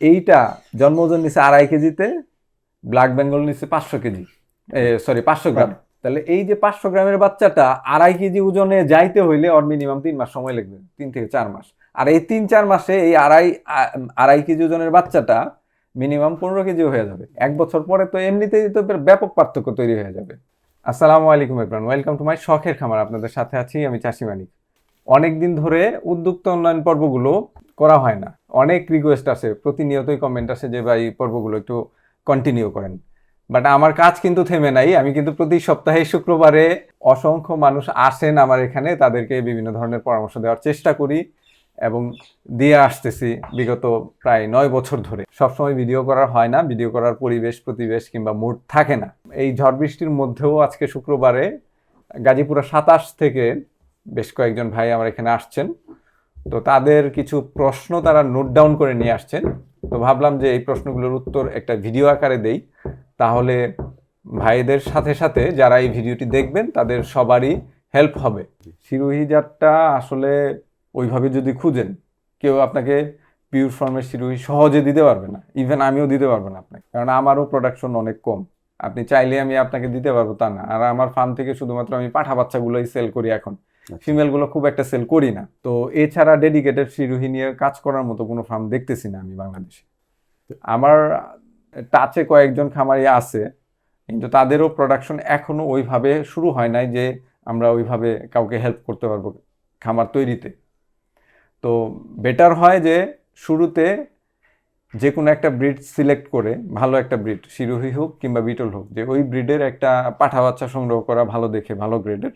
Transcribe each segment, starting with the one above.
এইটা জন্মওজন নিচ্ছে আড়াই কেজিতে ব্ল্যাক বেঙ্গল নিচ্ছে পাঁচশো কেজি। সরি পাঁচশো গ্রাম। তাহলে এই যে পাঁচশো গ্রামের বাচ্চাটা আড়াই কেজি ওজনে যাইতে হইলে ওর মিনিমাম তিন মাস সময় লাগবে তিন থেকে চার মাস। আর এই তিন চার মাসে এই আড়াই আড়াই কেজি ওজনের বাচ্চাটা মিনিমাম পনেরো কেজি হয়ে যাবে। এক বছর পরে তো এমনিতেই তো ব্যাপক পার্থক্য তৈরি হয়ে যাবে। আসসালামু আলাইকুম এভরান ওয়েলকাম টু মাই শখের খামার। আপনাদের সাথে আছি আমি চাষি মানিক অনেকদিন ধরে উদ্যুক্ত উন্নয়ন পর্বগুলো করা হয় না। অনেক রিকোয়েস্ট আসে, প্রতিনিয়তই কমেন্ট আসে যে, ভাই, পর্বগুলো একটু কন্টিনিউ করেন। বাট আমার কাজ কিন্তু থেমে নাই। আমি কিন্তু প্রতি সপ্তাহে শুক্রবারে অসংখ্য মানুষ আসেন আমার এখানে, তাদেরকে বিভিন্ন ধরনের পরামর্শ দেওয়ার চেষ্টা করি এবং দিয়ে আসতেছি বিগত প্রায় নয় বছর ধরে। সবসময় ভিডিও করা হয় না ভিডিও করার পরিবেশ, প্রতিবেশ কিংবা মুড থাকে না। এই ঝড় বৃষ্টির মধ্যেও আজকে শুক্রবারে গাজীপুরা সাতাশ থেকে বেশ কয়েকজন ভাই আমার এখানে আসছেন। তো তাদের কিছু প্রশ্ন তারা নোট ডাউন করে নিয়ে আসছেন। তো ভাবলাম যে এই প্রশ্নগুলোর উত্তর একটা ভিডিও আকারে দেই। তাহলে ভাইদের সাথে সাথে যারা এই ভিডিওটি দেখবেন, তাদের সবারই হেল্প হবে। শিরোহী জাতটা আসলে ওইভাবে যদি খুঁজেন, কেউ আপনাকে পিওর ফর্মের শিরোহী সহজে দিতে পারবে না। ইভেন আমিও দিতে পারব না আপনাকে। কারণ আমারও প্রোডাকশন অনেক কম। আপনি চাইলে আমি আপনাকে দিতে পারব তা না। আর আমার ফার্ম থেকে শুধুমাত্র আমি পাঠা বাচ্চাগুলোই সেল করি এখন। ফিমেলগুলো খুব একটা সেল করি না। তো এছাড়া ডেডিকেটেড শিরোহী নিয়ে কাজ করার মতো কোনো ফার্ম দেখতেছি না আমি বাংলাদেশে। আমার টাচে কয়েকজন খামারি আছে, কিন্তু তাদেরও প্রোডাকশন এখনও ওইভাবে শুরু হয় নাই যে আমরা ওইভাবে কাউকে হেল্প করতে পারব খামার তৈরিতে। তো বেটার হয় যে শুরুতে যে কোনো একটা ব্রিড সিলেক্ট করে, ভালো একটা ব্রিড শিরোহী হোক কিংবা বিটল হোক, যে ওই ব্রিডের একটা পাঠা বাচ্চা সংগ্রহ করা ভালো দেখে, ভালো গ্রেডের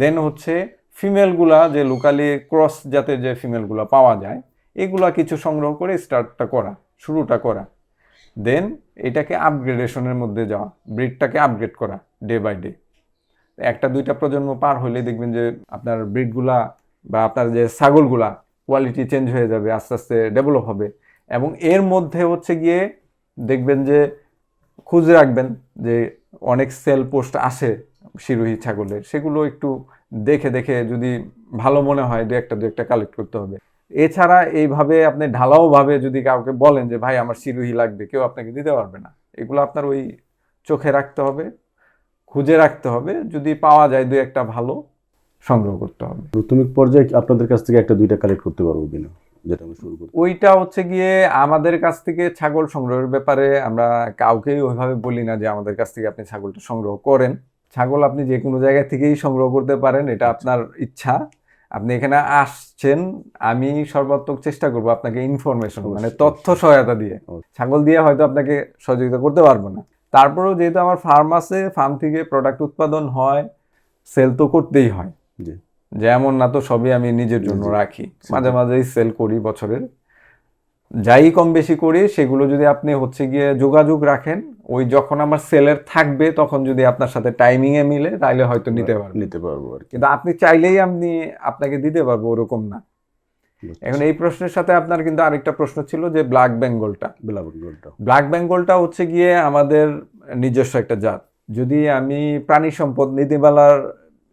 দেন হচ্ছে ফিমেলগুলা যে লোকালি ক্রস জাতের যে ফিমেলগুলা পাওয়া যায়, এগুলা কিছু সংগ্রহ করে স্টার্টটা করা, শুরুটা করা। দেন এটাকে আপগ্রেডেশনের মধ্যে যাওয়া ব্রিডটাকে আপগ্রেড করা ডে বাই ডে একটা দুইটা প্রজন্ম পার হলে দেখবেন যে আপনার ব্রিডগুলা বা আপনার যে ছাগলগুলা কোয়ালিটি চেঞ্জ হয়ে যাবে, আস্তে আস্তে ডেভেলপ হবে। এবং এর মধ্যে হচ্ছে গিয়ে দেখবেন যে খুঁজে রাখবেন যে অনেক সেল পোস্ট আসে শিরোহী ছাগলের সেগুলো একটু দেখে দেখে যদি ভালো মনে হয় দু একটা দু একটা কালেক্ট করতে হবে। এছাড়া এইভাবে আপনি ঢালাওভাবে যদি কাউকে বলেন যে ভাই আমার শিরোহী লাগবে কেউ আপনাকে দিতে পারবে না। এগুলো আপনার ওই চোখে রাখতে হবে খুঁজে রাখতে হবে যদি পাওয়া যায় দু একটা ভালো সংগ্রহ করতে হবে। প্রাথমিক পর্যায়ে আপনাদের কাছ থেকে একটা দুইটা কালেক্ট করতে পারব কিনা যেটা আমি শুরু করি ওইটা হচ্ছে গিয়ে আমাদের কাছ থেকে ছাগল সংগ্রহের ব্যাপারে আমরা কাউকেই ওইভাবে বলি না যে আমাদের কাছ থেকে আপনি ছাগলটা সংগ্রহ করেন। ছাগল আপনি যে কোনো জায়গা থেকেই সংগ্রহ করতে পারেন এটা আপনার ইচ্ছা। আপনি এখানে আসছেন আমি সর্বাত্মক চেষ্টা করব আপনাকে ইনফরমেশন মানে তথ্য সহায়তা দিয়ে। ছাগল দিয়ে হয়তো আপনাকে সহযোগিতা করতে পারব না। তারপরেও যেহেতু আমার ফার্ম আছে ফার্ম থেকে প্রোডাক্ট উৎপাদন হয় সেল তো করতেই হয়। যেমন না তো সবই আমি নিজের জন্য। রাখি। মাঝে মাঝেই সেল করি বছরের। যাই কম বেশি করি সেগুলো যদি আপনি হচ্ছে গিয়ে যোগাযোগ রাখেন ওই যখন আমার সেলের থাকবে তখন যদি আপনার সাথে টাইমিং এ মিলে তাহলে হয়তো নিতে পারবেন নিতে পারব আর কিন্তু আপনি চাইলেই আপনি আপনাকে দিতে পারব ওরকম না। এখন এই প্রশ্নের সাথে আপনার কিন্তু আরেকটা প্রশ্ন ছিল যে ব্ল্যাক বেঙ্গলটা ব্ল্যাক বেঙ্গলটা হচ্ছে গিয়ে আমাদের নিজস্ব একটা জাত। যদি আমি প্রাণী সম্পদ নীতিমালার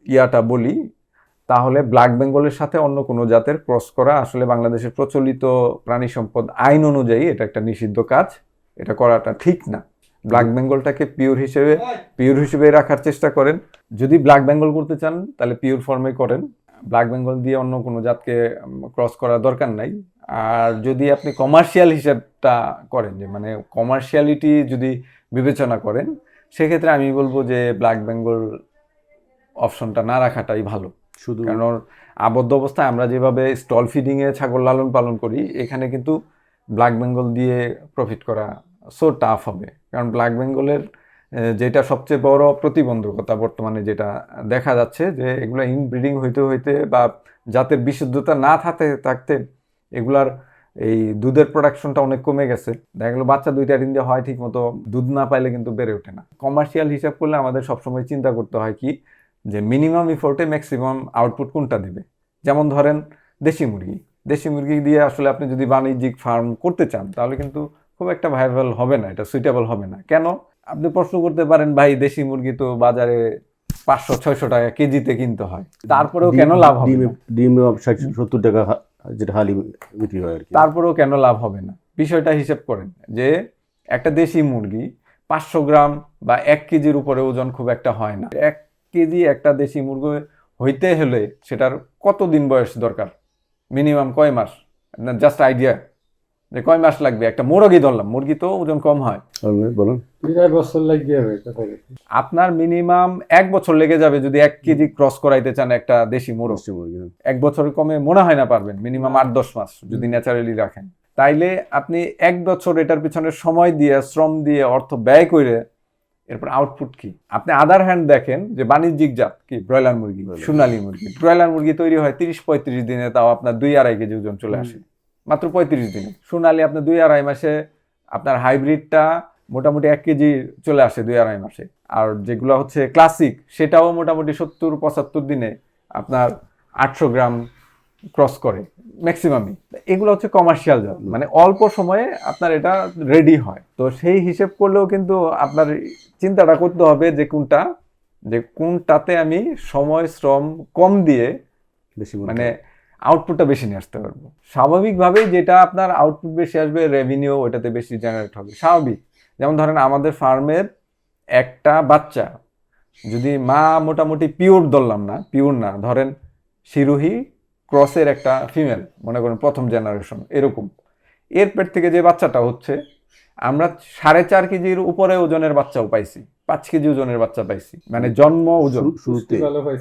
ইয়াটা বলি তাহলে ব্ল্যাক বেঙ্গলের সাথে অন্য কোনো জাতের ক্রস করা আসলে বাংলাদেশের প্রচলিত প্রাণী সম্পদ আইন অনুযায়ী এটা একটা নিষিদ্ধ কাজ। এটা করাটা ঠিক না। ব্ল্যাক বেঙ্গলটাকে পিওর হিসেবে পিওর হিসেবে রাখার চেষ্টা করেন। যদি ব্ল্যাক বেঙ্গল করতে চান, তাহলে পিওর ফর্মে করেন। ব্ল্যাক বেঙ্গল দিয়ে অন্য কোনো জাতকে ক্রস করার দরকার নাই। আর যদি আপনি কমার্শিয়াল হিসাবটা করেন, যে মানে কমার্শিয়ালিটি যদি বিবেচনা করেন, সেক্ষেত্রে আমি বলব যে ব্ল্যাক বেঙ্গল অপশনটা না রাখাটাই ভালো। শুধু কারণ আবদ্ধ অবস্থায় আমরা যেভাবে স্টল ফিডিংয়ে ছাগল লালন পালন করি, এখানে কিন্তু ব্ল্যাক বেঙ্গল দিয়ে প্রফিট করা সো টাফ হবে। কারণ ব্ল্যাক বেঙ্গলের যেটা সবচেয়ে বড় প্রতিবন্ধকতা বর্তমানে যেটা দেখা যাচ্ছে যে এগুলো ইনব্রিডিং হইতে হইতে বা জাতের বিশুদ্ধতা না থাকতে থাকতে এগুলার এই দুধের প্রোডাকশনটা অনেক কমে গেছে। দেখা গেলো বাচ্চা দুইটা দিন দিয়ে হয় ঠিক মতো দুধ না পাইলে কিন্তু বেড়ে ওঠে না। কমার্শিয়াল হিসাব করলে আমাদের সবসময় চিন্তা করতে হয় কি যে মিনিমাম ইফোর্টে ম্যাক্সিমাম আউটপুট কোনটা দিবে? যেমন ধরেন দেশি মুরগি। দেশি মুরগি দিয়ে আসলে আপনি যদি বাণিজ্যিক ফার্ম করতে চান তাহলে কিন্তু খুব একটা ভাইবেল হবে না এটা সুইটেবল হবে না। কেন? আপনি প্রশ্ন করতে পারেন ভাই দেশি মুরগি তো বাজারে পাঁচশো ছয়শো টাকা কেজিতে কিনতে হয়। তারপরেও কেন লাভ হবে ডিমে সত্তর টাকা যেটা হালি বিক্রি হয় তারপরেও কেন লাভ হবে না? বিষয়টা হিসেব করেন যে একটা দেশি মুরগি পাঁচশো গ্রাম বা এক কেজির উপরে ওজন খুব একটা হয় না। এক কেজি একটা দেশি মুরগি হইতে হলে সেটার কতদিন বয়স দরকার? মিনিমাম কয় মাস? আপনার জাস্ট আইডিয়া যে কয় মাস লাগবে? একটা মুরগি ধরলাম মুরগি তো ওজন কম হয়। বলুন, বছর আপনার মিনিমাম এক বছর লেগে যাবে যদি এক কেজি ক্রস করাইতে চান একটা দেশি মুরগ। মুরগি হ্যাঁ। এক বছরের কমে মনে হয় না পারবেন মিনিমাম আট দশ মাস যদি ন্যাচারালি রাখেন। তাইলে আপনি এক বছর এটার পিছনে সময় দিয়ে শ্রম দিয়ে অর্থ ব্যয় করে এরপর আউটপুট কি? আপনি আদার হ্যান্ড দেখেন যে বাণিজ্যিক জাত কি? ব্রয়লার মুরগি। সোনালী মুরগি। ব্রয়লার মুরগি তৈরি হয় তিরিশ পঁয়ত্রিশ দিনে তাও আপনার দুই আড়াই কেজি ওজন চলে আসে। মাত্র পঁয়ত্রিশ দিনে। সোনালি আপনার দুই আড়াই মাসে আপনার হাইব্রিডটা মোটামুটি এক কেজি চলে আসে দুই আড়াই মাসে। আর যেগুলো হচ্ছে ক্লাসিক সেটাও মোটামুটি সত্তর পঁচাত্তর দিনে আপনার আটশো গ্রাম ক্রস করে। ম্যাক্সিমামই এগুলো হচ্ছে কমার্শিয়াল জাত। মানে অল্প সময়ে আপনার এটা রেডি হয়। তো সেই হিসেব করলেও কিন্তু আপনার চিন্তাটা করতে হবে যে কোনটা যে কোনটাতে আমি সময় শ্রম কম দিয়ে বেশি মানে আউটপুটটা বেশি নিয়ে আসতে পারব। স্বাভাবিকভাবেই যেটা আপনার আউটপুট বেশি আসবে রেভিনিউ ওটাতে বেশি জেনারেট হবে। স্বাভাবিক। যেমন ধরেন আমাদের ফার্মের একটা বাচ্চা যদি মা মোটামুটি পিওর ধরলাম না পিওর না ধরেন শিরোহী ক্রসের একটা ফিমেল, মনে করেন প্রথম জেনারেশন, এরকম। এর পেট থেকে যে বাচ্চাটা হচ্ছে, আমরা সাড়ে চার কেজির উপরে ওজনের বাচ্চাও পাইছি। পাঁচ কেজি ওজনের বাচ্চা পাইছি। মানে জন্ম ওজন। শুরুতে।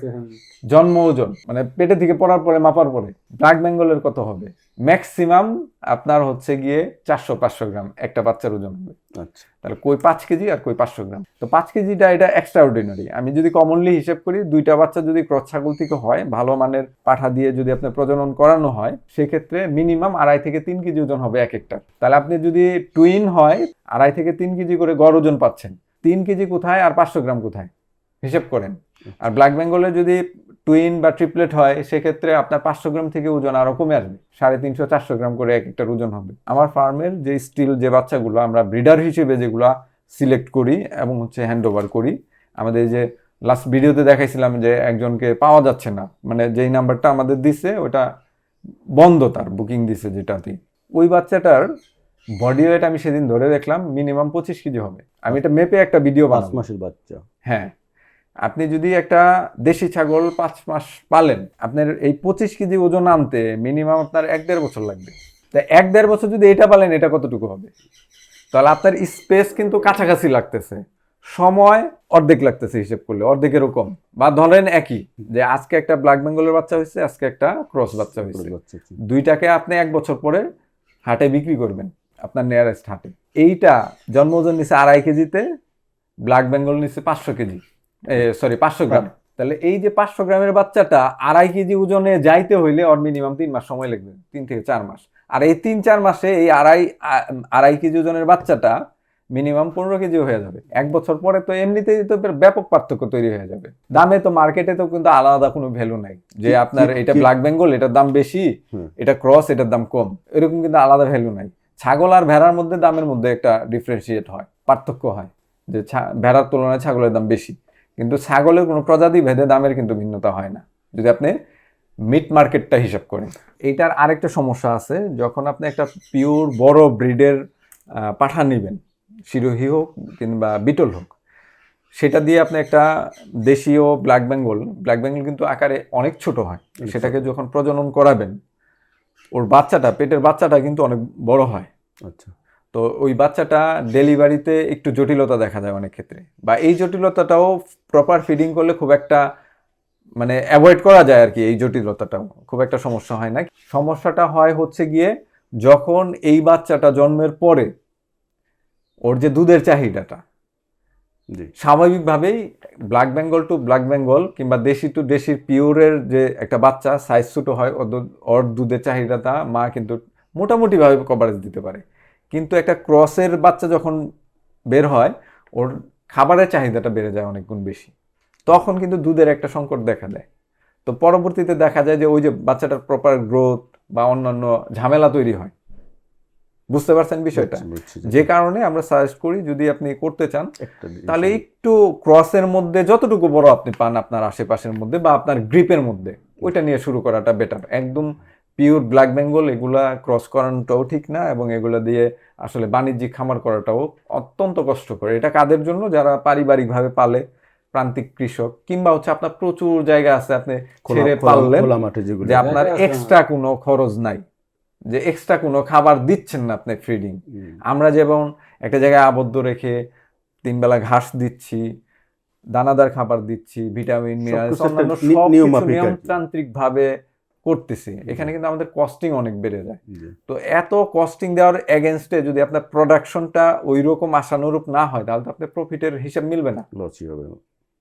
হ্যাঁ। জন্ম ওজন। মানে পেটে থেকে পড়ার পরে মাপার পরে। ব্ল্যাক বেঙ্গলের কত হবে? ম্যাক্সিমাম আপনার হচ্ছে গিয়ে চারশো পাঁচশো গ্রাম একটা বাচ্চার ওজন হবে। আচ্ছা। তাহলে কই পাঁচ কেজি আর কই পাঁচশো গ্রাম? তো পাঁচ কেজিটা এটা এক্সট্রা অর্ডিনারি আমি যদি কমনলি হিসেব করি দুইটা বাচ্চা যদি ক্রস ছাগল থেকে হয় ভালো মানের পাঠা দিয়ে যদি আপনার প্রজনন করানো হয় সেক্ষেত্রে মিনিমাম আড়াই থেকে তিন কেজি ওজন হবে এক একটা তাহলে আপনি যদি টুইন হয় আড়াই থেকে তিন কেজি করে গড় ওজন পাচ্ছেন। তিন কেজি কোথায় আর পাঁচশো গ্রাম কোথায়? হিসেব করেন। আর ব্ল্যাক বেঙ্গলে যদি টুইন বা ট্রিপলেট হয়, সেক্ষেত্রে আপনার পাঁচশো গ্রাম থেকে ওজন আরও কমে আসবে। সাড়ে তিনশো, চারশো গ্রাম করে এক একটার ওজন হবে। আমার ফার্মের যে স্টিল যে বাচ্চাগুলো, আমরা ব্রিডার হিসেবে যেগুলা সিলেক্ট করি এবং হচ্ছে হ্যান্ড ওভার করি, আমাদের যে লাস্ট ভিডিওতে দেখাইছিলাম যে একজনকে পাওয়া যাচ্ছে না। মানে যেই নাম্বারটা আমাদের দিছে, ওটা বন্ধ তার বুকিং দিছে যেটাতে ওই বাচ্চাটার বডি ওয়েট আমি সেদিন ধরে দেখলাম মিনিমাম পঁচিশ কেজি হবে। আমি এটা মেপে একটা ভিডিও পাঁচ মাসের বাচ্চা। হ্যাঁ। আপনি যদি একটা দেশি ছাগল পাঁচ মাস পালেন আপনার এই পঁচিশ কেজি ওজন আনতে মিনিমাম আপনার এক দেড় বছর লাগবে। তা এক দেড় বছর যদি এটা পালেন এটা কতটুকু হবে? তাহলে আপনার স্পেস কিন্তু কাছাকাছি লাগতেছে। সময় অর্ধেক লাগতেছে হিসেব করলে অর্ধেক এরকম বা ধরেন একই যে আজকে একটা ব্ল্যাক বেঙ্গলের বাচ্চা হয়েছে আজকে একটা ক্রস বাচ্চা হয়েছে। বাচ্চা দুইটাকে আপনি এক বছর পরে হাটে বিক্রি করবেন। আপনার নিয়ারেস্ট হাটে। এইটা জন্ম ওজন নিচ্ছে আড়াই কেজিতে ব্ল্যাক বেঙ্গল নিচ্ছে পাঁচশো কেজি। সরি পাঁচশো গ্রাম। তাহলে এই যে পাঁচশো গ্রামের বাচ্চাটা আড়াই কেজি ওজনে যাইতে হইলে ওর মিনিমাম তিন মাস সময় লাগবে তিন থেকে চার মাস। আর এই তিন চার মাসে এই আড়াই আড়াই কেজি ওজনের বাচ্চাটা মিনিমাম পনেরো কেজি হয়ে যাবে। এক বছর পরে তো এমনিতেই তো ব্যাপক পার্থক্য তৈরি হয়ে যাবে। দামে তো মার্কেটে তো কিন্তু আলাদা কোনো ভ্যালু নাই। যে আপনার এটা ব্ল্যাক বেঙ্গল এটার দাম বেশি এটা ক্রস এটার দাম কম। এরকম কিন্তু আলাদা ভ্যালু নাই। ছাগল আর ভেড়ার মধ্যে দামের মধ্যে একটা ডিফারেন্সিয়েট হয় পার্থক্য হয় যে ছা- ভেড়ার তুলনায় ছাগলের দাম বেশি। কিন্তু ছাগলের কোনো প্রজাতি ভেদে দামের কিন্তু ভিন্নতা হয় না। যদি আপনি মিট মার্কেটটা হিসাব করেন এইটার আরেকটা সমস্যা আছে যখন আপনি একটা পিওর বড় ব্রিডের পাঠা নেবেন শিরোহী হোক কিংবা বিটল হোক সেটা দিয়ে আপনি একটা দেশীয় ব্ল্যাক বেঙ্গল ব্ল্যাক বেঙ্গল কিন্তু আকারে অনেক ছোট হয়। সেটাকে যখন প্রজনন করাবেন ওর বাচ্চাটা পেটের বাচ্চাটা কিন্তু অনেক বড় হয়। আচ্ছা। তো ওই বাচ্চাটা ডেলিভারিতে একটু জটিলতা দেখা যায় অনেক ক্ষেত্রে। বা এই জটিলতাটাও প্রপার ফিডিং করলে খুব একটা মানে অ্যাভয়েড করা যায় আর কি এই জটিলতাটাও। খুব একটা সমস্যা হয় না। সমস্যাটা হয় হচ্ছে গিয়ে যখন এই বাচ্চাটা জন্মের পরে ওর যে দুধের চাহিদাটা স্বাভাবিকভাবেই black Bengal to black Bengal কিংবা দেশি টু দেশির পিওরের যে একটা বাচ্চা সাইজ ছোটো হয়, ওর দুধ- ওর দুধের চাহিদাটা মা কিন্তু মোটামুটিভাবে কভারেজ দিতে পারে। কিন্তু একটা ক্রসের বাচ্চা যখন বের হয়, ওর খাবারের চাহিদাটা বেড়ে যায় অনেক গুণ বেশি। তখন কিন্তু দুধের একটা সংকট দেখা দেয়। তো পরবর্তীতে দেখা যায় যে ওই যে বাচ্চাটার প্রপার গ্রোথ বা অন্যান্য ঝামেলা তৈরি হয়। বুঝতে পারছেন বিষয়টা। যে কারণে আমরা সাজেস্ট করি যদি আপনি করতে চান তাহলে একটু ক্রসের মধ্যে যতটুকু বড় আপনি পান আপনার আশেপাশের মধ্যে বা আপনার গ্রিপের মধ্যে ওইটা নিয়ে শুরু করাটা বেটার একদম পিওর ব্ল্যাক বেঙ্গল এগুলা ক্রস করানোটাও ঠিক না এবং এগুলা দিয়ে আসলে বাণিজ্যিক খামার করাটাও অত্যন্ত কষ্টকর। এটা কাদের জন্য? যারা পারিবারিকভাবে পালে প্রান্তিক কৃষক কিংবা হচ্ছে আপনার প্রচুর জায়গা আছে আপনি ছেড়ে যেগুলো। যে আপনার এক্সট্রা কোনো খরচ নাই। যে এক্সট্রা কোনো খাবার দিচ্ছেন না আপনি ফিডিং আমরা যেমন একটা জায়গায় আবদ্ধ রেখে তিন বেলা ঘাস দিচ্ছি দানাদার খাবার দিচ্ছি ভিটামিন মিনারেলস অন্যান্য সব নিয়মতান্ত্রিক ভাবে করতেছি। এখানে কিন্তু আমাদের কস্টিং অনেক বেড়ে যায়। তো এত কস্টিং দেওয়ার এগেনস্টে যদি আপনার প্রোডাকশনটা ওই রকম আশানুরূপ না হয় তাহলে তো আপনার প্রফিটের হিসাব মিলবে না। লসই হবে